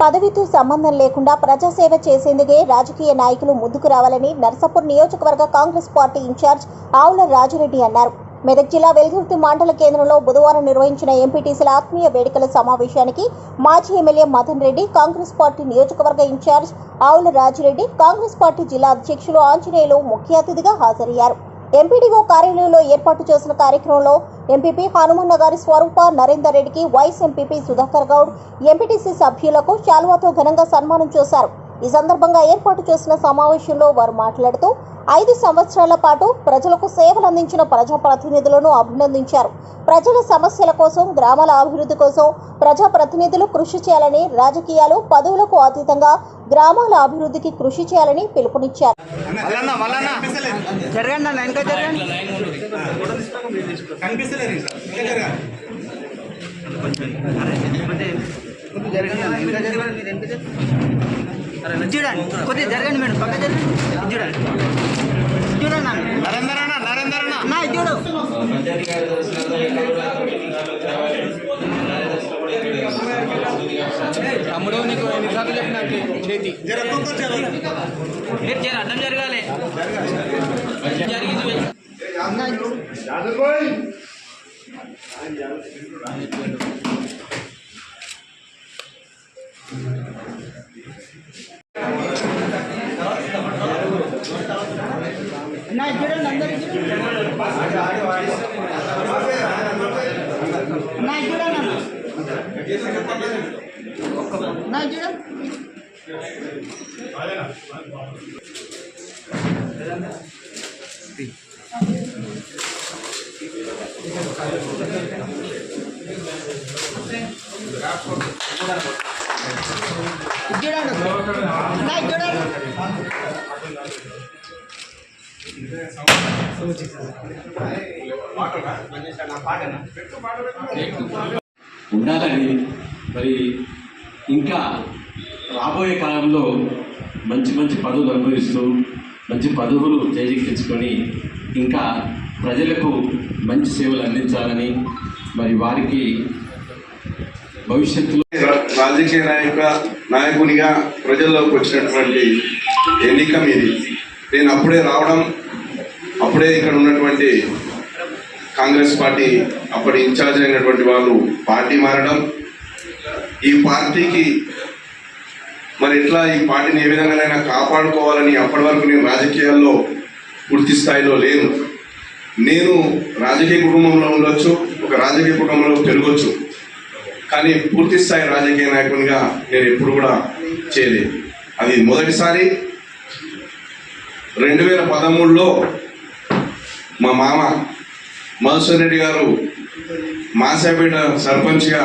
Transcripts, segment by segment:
పదవితో సంబంధం లేకుండా ప్రజాసేవ చేసేందుకే రాజకీయ నాయకులు ముందుకు రావాలని నర్సాపూర్ నియోజకవర్గ కాంగ్రెస్ పార్టీ ఇన్ఛార్జ్ ఆవుల రాజురెడ్డి అన్నారు. మెదక్ జిల్లా వెలుగుర్తి మండల కేంద్రంలో బుధవారం నిర్వహించిన ఎంపీటీసీల ఆత్మీయ వేడుకల సమావేశానికి మాజీ ఎమ్మెల్యే మదన్ రెడ్డి కాంగ్రెస్ పార్టీ నియోజకవర్గ ఇన్ఛార్జ్ ఆవుల రాజిరెడ్డి కాంగ్రెస్ పార్టీ జిల్లా అధ్యక్షులు ఆంజనేయులు ముఖ్య అతిథిగా హాజరయ్యారు. ఎంపీడీఓ కార్యాలయంలో ఏర్పాటు చేసిన కార్యక్రమంలో ఎంపీపీ హనుమన్న గారి స్వరూప నరేందర్ రెడ్డికి vice MPP Sudhakar Goud MPTC సభ్యులకు శాలువాతో ఘనంగా సన్మానం చేశారు. ఈ సందర్భంగా ఏర్పాటు చేసిన సమావేశంలో వారు మాట్లాడుతూ ఐదు సంవత్సరాల పాటు ప్రజలకు సేవలు అందించిన ప్రజాప్రతినిధులను అభినందించారు. ప్రజల సమస్యల కోసం గ్రామాల అభివృద్ధి కోసం ప్రజాప్రతినిధులు కృషి చేయాలని రాజకీయాలు పదవులకు అతీతంగా గ్రామాల అభివృద్ధికి కృషి చేయాలని పిలుపునిచ్చారు. జరగండి. అన్న ఇంకా జరగండి కనిపిస్తలేదు ఇంకా ఇంకా జరగాలి కొద్దిగా జరగండి అన్న ఇంకా జరగండి మీరు ఎంత ఇది చూడండి కొద్దిగా జరగండి మేడం పక్క జరగండి ఇది చూడండి ఇది చూడండి అన్న నరేందర్ అన్న నరేందర్ అన్న అన్న ఇది చూడు తమ్ముడు నీకు ఎన్నిసార్లు చెప్పినా చేతి జర ఒక్కొక్కరు జరగాలి. మీరు జర అడ్డం జరగాలి జరిగింది అన్న చూడండి చూడండి ఉండాలని మరి ఇంకా రాబోయే కాలంలో మంచి మంచి పదవులు అనుభవిస్తూ మంచి పదవులు చేజిక్కించుకొని ఇంకా ప్రజలకు మంచి సేవలు అందించాలని మరి వారికి భవిష్యత్తులో రాజకీయ నాయక నాయకునిగా ప్రజల్లోకి వచ్చినటువంటి ఎన్నిక మీది. నేను అప్పుడే రావడం అప్పుడే ఇక్కడ ఉన్నటువంటి కాంగ్రెస్ పార్టీ అప్పటి ఇన్ఛార్జ్ అయినటువంటి వాళ్ళు పార్టీ మారడం ఈ పార్టీకి మరి ఎట్లా ఈ పార్టీని ఏ విధంగానైనా కాపాడుకోవాలని అప్పటి వరకు నేను రాజకీయాల్లో పూర్తి స్థాయిలో లేను. నేను రాజకీయ కుటుంబంలో ఉండొచ్చు ఒక రాజకీయ కుటుంబంలో పెరగొచ్చు. కానీ పూర్తి స్థాయి రాజకీయ నాయకునిగా నేను ఎప్పుడు కూడా చేయలేదు. అది మొదటిసారి రెండు వేల పదమూడులో మా మామ మధుసూర్ రెడ్డి గారు మాసాపేట సర్పంచ్గా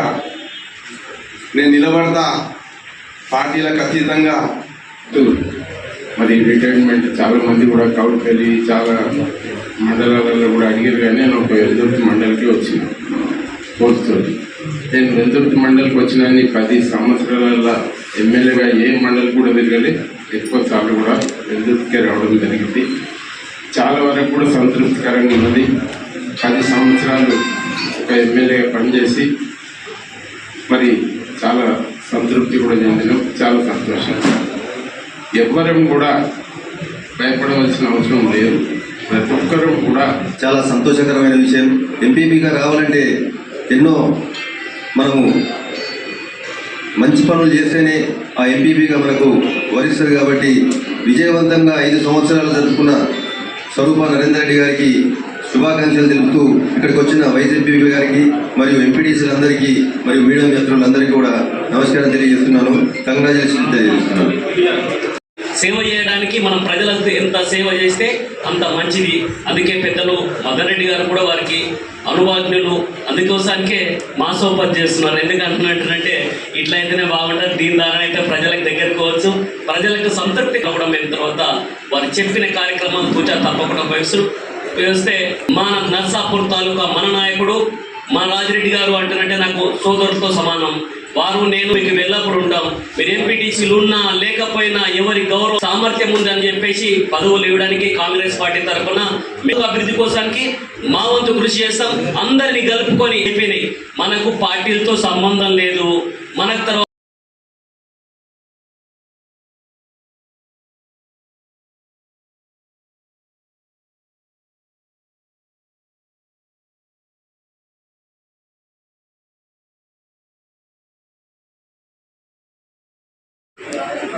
నేను నిలబడతా పార్టీలకు అతీతంగా మరి రిటైర్మెంట్ చాలా మంది కూడా కౌలుకి వెళ్ళి చాలా మండలాలలో కూడా అడిగారు కానీ నేను ఒక వెల్దుర్తి మండలికి వచ్చిన పోస్టు నేను వెల్దుర్తి మండలికి వచ్చిన పది సంవత్సరాల ఎమ్మెల్యేగా ఏ మండలి కూడా తిరగలే ఎక్కువ సార్లు కూడా వెల్దుర్తికే రావడం జరిగింది. చాలా వరకు కూడా సంతృప్తికరంగా ఉన్నది. పది సంవత్సరాలు ఒక ఎమ్మెల్యేగా పనిచేసి మరి చాలా సంతృప్తి కూడా చెందినాం చాలా సంతోషం. ఎవ్వరం కూడా భయపడవలసిన అవసరం లేదు. ప్రతి ఒక్కరూ కూడా చాలా సంతోషకరమైన విషయం. ఎంపీపీగా రావాలంటే ఎన్నో మనము మంచి పనులు చేస్తేనే ఆ ఎంపీపీగా మనకు వరిస్తారు కాబట్టి విజయవంతంగా ఐదు సంవత్సరాలు జరుపుకున్న స్వరూప నరేందర్ రెడ్డి గారికి శుభాకాంక్షలు తెలుపుతూ ఇక్కడికి వచ్చిన వైస్ గారికి మరియు ఎంపీటీసీలందరికీ మరియు మీడియా మిత్రులందరికీ కూడా నమస్కారం తెలియజేస్తున్నాను. కంగ్రాచులేషన్ తెలియజేస్తున్నాను. సేవ చేయడానికి మనం ప్రజలంతా ఎంత సేవ చేస్తే అంత మంచిది. అందుకే పెద్దలు మదన్ రెడ్డి గారు కూడా వారికి అనువాజ్ఞులు అందుకోసానికే మాసోపతి చేస్తున్నారు. ఎందుకంటున్నట్టంటే ఇట్లా అయితేనే బాగుంటుంది దీని ద్వారా అయితే ప్రజలకు దగ్గరకోవచ్చు. ప్రజలకు సంతృప్తి కావడం అయిన తర్వాత వారు చెప్పిన కార్యక్రమం పూజ తప్పకుండా వయసు వేస్తే మా నర్సాపూర్ తాలూకా మన నాయకుడు మా రాజిరెడ్డి గారు అంటారంటే నాకు సోదరులతో సమానం. వారు నేను మీకు వెళ్ళప్పుడు ఉంటాం. మీరు ఎంపీటీసీలు ఉన్నా లేకపోయినా ఎవరి గౌరవ సామర్థ్యం ఉందని చెప్పేసి పదవులు ఇవ్వడానికి కాంగ్రెస్ పార్టీ తరఫున మేము అభివృద్ధి కోసానికి మా వంతు కృషి చేస్తాం. అందరినీ కలుపుకొని చెప్పినాయి మనకు పార్టీలతో సంబంధం లేదు. మనకు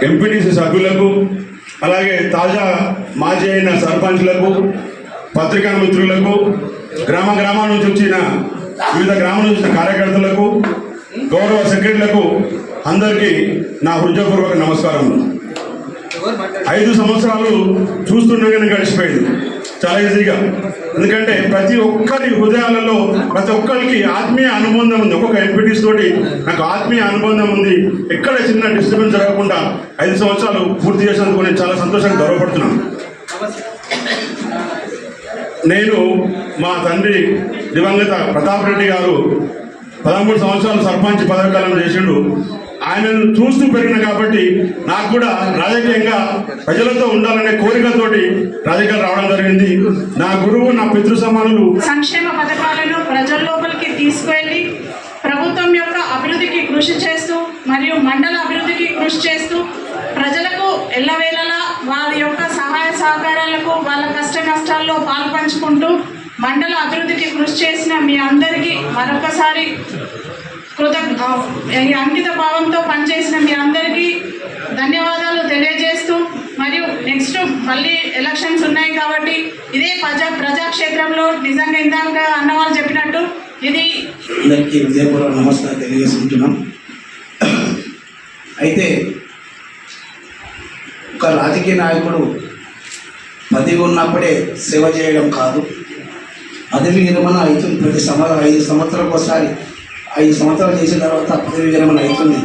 ఎంపీటీసీ సభ్యులకు అలాగే తాజా మాజీ అయిన సర్పంచ్లకు పత్రికా మిత్రులకు గ్రామ గ్రామాల నుంచి వచ్చిన వివిధ గ్రామాల నుంచి వచ్చిన కార్యకర్తలకు గౌరవ సెక్రటరీలకు అందరికీ నా హృదయపూర్వక నమస్కారం ఐదు సంవత్సరాలు చూస్తుండగానే గడిచిపోయింది. చాలా ఈజీగా. ఎందుకంటే ప్రతి ఒక్కరి హృదయాలలో ప్రతి ఒక్కరికి ఆత్మీయ అనుబంధం ఉంది. ఒక్కొక్క ఎంపీటీస్ తోటి నాకు ఆత్మీయ అనుబంధం ఉంది. ఎక్కడ చిన్న డిస్టర్బెన్స్ జరగకుండా ఐదు సంవత్సరాలు పూర్తి చేసినందుకు నేను చాలా సంతోషంగా గౌరవపడుతున్నాను. నేను మా తండ్రి దివంగత ప్రతాప్ రెడ్డి గారు పదమూడు సంవత్సరాలు సర్పంచ్ పదవికాలం చేసిండు. ఆయనను చూస్తూ పెరిగిన కాబట్టి నాకు కూడా రాజకీయంగా ప్రజలతో ఉండాలనే కోరికతోటి రాజకీయాలు రావడం జరిగింది. నా గురువు నా పితృ సమానులు సంక్షేమ పథకాలను ప్రజల లోపలికి తీసుకువెళ్ళి ప్రభుత్వం యొక్క అభివృద్ధికి కృషి చేస్తూ మరియు మండల అభివృద్ధికి కృషి చేస్తూ ప్రజలకు ఎల్లవేళలా వారి యొక్క సహాయ సహకారాలకు వాళ్ళ కష్ట నష్టాల్లో పాల్పంచుకుంటూ మండల అభివృద్ధికి కృషి చేసిన మీ అందరికీ మరొకసారి కృత ఈ అంకిత భావంతో పనిచేసిన మీ అందరికీ ధన్యవాదాలు తెలియజేస్తూ మరియు నెక్స్ట్ మళ్ళీ ఎలక్షన్స్ ఉన్నాయి కాబట్టి ఇదే ప్రజా ప్రజాక్షేత్రంలో నిజంగా ఇందాక అన్నవాళ్ళు చెప్పినట్టు ఇది అందరికీ హృదయపూర్వక నమస్కారం తెలియజేసుకుంటున్నాం. అయితే ఒక రాజకీయ నాయకుడు పదవి ఉన్నప్పుడే సేవ చేయడం కాదు. పదవి విరమణ అవుతుంది ప్రతి సంవత్సరం ఐదు సంవత్సరాలకు ఒకసారి ఐదు సంవత్సరాలు చేసిన తర్వాత పదవి విరమణ అవుతుంది.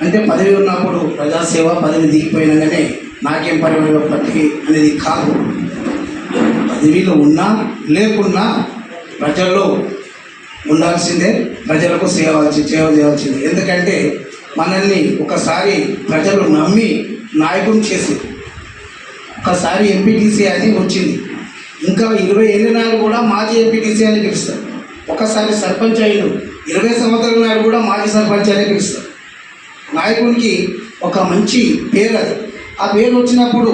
అంటే పదవి ఉన్నప్పుడు ప్రజాసేవ పదవి దిగిపోయినగానే నాకేం పని పదవి అనేది కాదు. పదవిలో ఉన్నా లేకున్నా ప్రజల్లో ఉండాల్సిందే ప్రజలకు సేవ సేవ చేయాల్సిందే. ఎందుకంటే మనల్ని ఒకసారి ప్రజలు నమ్మి నాయకుని చేసి ఒకసారి ఎంపీటీసీ అని వచ్చింది. ఇంకా ఇరవై ఏళ్ళ నాడు కూడా మాజీ ఎంపీటీసీ అని పిలుస్తారు. ఒకసారి సర్పంచ్ అయ్యాడు ఇరవై సంవత్సరాల నాడు కూడా మాజీ సర్పంచ్ అని పిలుస్తారు. నాయకునికి ఒక మంచి పేరు అది. ఆ పేరు వచ్చినప్పుడు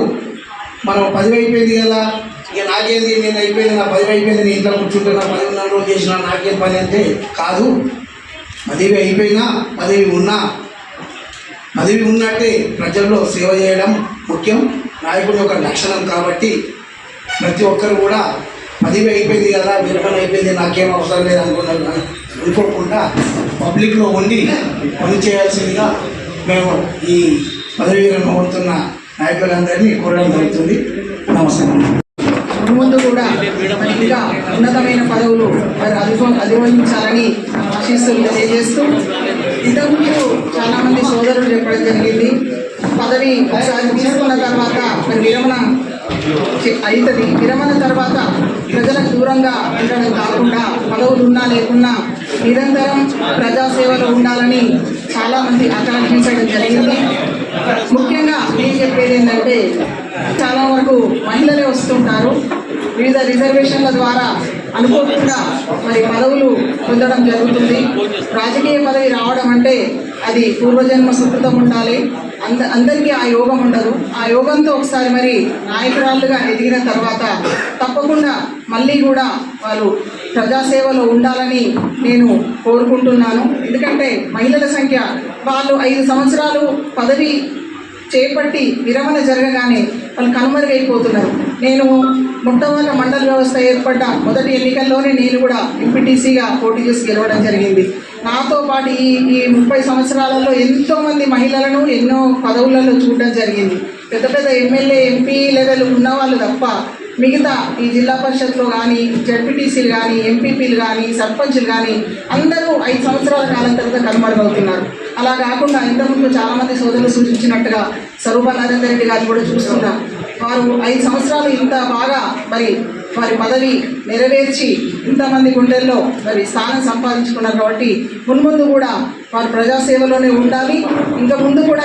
మనం పదివి అయిపోయింది కదా ఇక నాకేంది నేను అయిపోయింది నా పదివి అయిపోయింది నేను ఇంట్లో కూర్చుంటే నా పదవి ఉన్న రోజు చేసిన నాకేం పని అంటే కాదు. పదివి అయిపోయినా పదవి ఉన్నా పదివి ఉన్నట్టే ప్రజల్లో సేవ చేయడం ముఖ్యం. నాయకుడి యొక్క లక్షణం కాబట్టి ప్రతి ఒక్కరు కూడా పదవి అయిపోయింది కదా విరమణ అయిపోయింది నాకేం అవసరం లేదు అనుకున్నాను. అనుకోకుండా పబ్లిక్లో ఉండి పని చేయాల్సిందిగా మేము ఈ పదవి విరమణ అవుతున్న నాయకులందరినీ కోరడం జరుగుతుంది. నమస్కారం. ముందు కూడా ఇంకా ఉన్నతమైన పదవులు మరి అధిగో అధిగమించాలని ఆశీస్సు తెలియజేస్తూ ఇంతకుముందు చాలామంది సోదరులు చెప్పడం జరిగింది. పదవి ఒకసారి తీసుకున్న తర్వాత మరి విరమణ చే- అవుతుంది విరమణ తర్వాత ప్రజలకు దూరంగా ఉండడం కాకుండా పదవులు ఉన్నా లేకున్నా నిరంతరం ప్రజాసేవలో ఉండాలని చాలామంది ఆకాంక్షించడం జరిగింది. ముఖ్యంగా నేను చెప్పేది ఏంటంటే చాలా వరకు మహిళలే వస్తుంటారు. వివిధ రిజర్వేషన్ల ద్వారా అనుకోకుండా మరి పదవులు పొందడం జరుగుతుంది. రాజకీయ పదవి రావడం అంటే అది పూర్వజన్మ సుకృతం ఉండాలి. అంద అందరికీ ఆ యోగం ఉండదు. ఆ యోగంతో ఒకసారి మరి నాయకురాలుగా ఎదిగిన తర్వాత తప్పకుండా మళ్ళీ కూడా వాళ్ళు ప్రజాసేవలో ఉండాలని నేను కోరుకుంటున్నాను. ఎందుకంటే మహిళల సంఖ్య వాళ్ళు ఐదు సంవత్సరాలు పదవి చేపట్టి విరమణ జరగగానే వాళ్ళు కనుమరుగైపోతున్నారు. నేను ముట్టవల్ల మండల వ్యవస్థ ఏర్పడ్డ మొదటి ఎన్నికల్లోనే నేను కూడా ఎంపీటీసీగా పోటీ చేసి గెలవడం జరిగింది. నాతో పాటు ఈ ఈ ముప్పై సంవత్సరాలలో ఎంతోమంది మహిళలను ఎన్నో పదవులలో చూడడం జరిగింది. పెద్ద పెద్ద ఎమ్మెల్యే ఎంపీ లెవెల్ ఉన్నవాళ్ళు తప్ప మిగతా ఈ జిల్లా పరిషత్లో కానీ జడ్పీటీసీలు కానీ ఎంపీపీలు కానీ సర్పంచ్లు కానీ అందరూ ఐదు సంవత్సరాల కాలం తర్వాత కనుమరుగవుతున్నారు. అలా కాకుండా ఇంతకుముందు చాలామంది సోదరులు సూచించినట్టుగా స్వరూప నరేందర్ రెడ్డి గారిని కూడా చూస్తున్నాం వారు ఐదు సంవత్సరాలు ఇంత బాగా మరి వారి పదవి నెరవేర్చి ఇంతమంది గుండెల్లో మరి స్థానం సంపాదించుకున్నారు కాబట్టి మున్ముందు కూడా వారు ప్రజాసేవలోనే ఉండాలి. ఇంకా ముందు కూడా